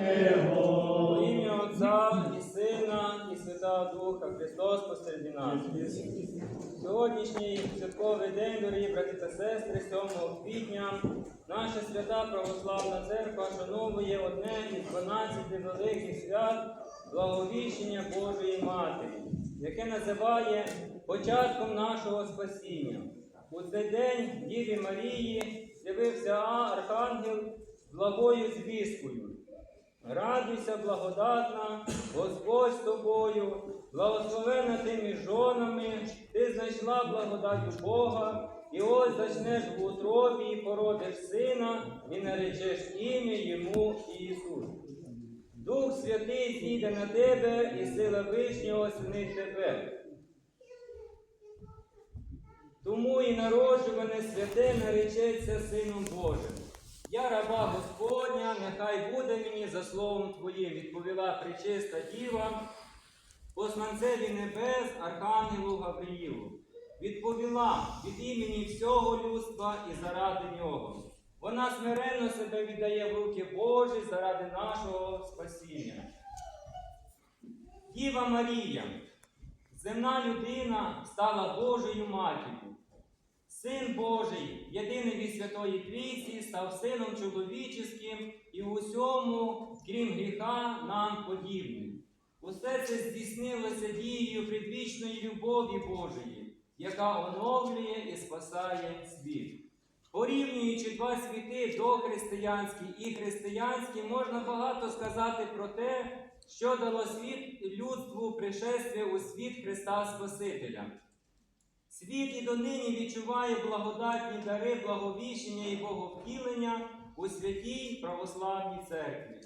Ім'я Отця і Сина, і Святого Духа, Христос посереді нас. Сьогоднішній святковий день, дорогі брати та сестри, 7 квітня, наша свята православна церква шановує одне із 12 великих свят благовіщення Божої Матері, яке називає початком нашого спасіння. У цей день Діві Марії з'явився архангел з благою звісткою. Радуйся, благодатна, Господь з тобою, благословена ти між жонами, ти знайшла благодать у Бога, і ось зачнеш в утробі і породиш сина, і наречеш ім'я йому Ісус. Дух Святий зійде на тебе, і сила Вишнього осенить тебе. Тому і народжуване святе наречеться Сином Божим. Я раба Господня, нехай буде мені за словом Твоїм, відповіла причиста діва, посланцеві небес, Архангелу Гавриїлу. Відповіла від імені всього людства і заради нього. Вона смиренно себе віддає в руки Божі заради нашого спасіння. Діва Марія, земна людина стала Божою матір'ю. Син Божий, єдиний від Святої Трійці, став сином чоловіческим і в усьому, крім гріха, нам подібним. Усе це здійснилося дією предвічної любові Божої, яка оновлює і спасає світ. Порівнюючи два світи дохристиянський і християнський, можна багато сказати про те, що дало світ людству пришествия у світ Христа Спасителя. Світ і донині відчуває благодатні дари благовіщення і боговтілення у святій православній церкві.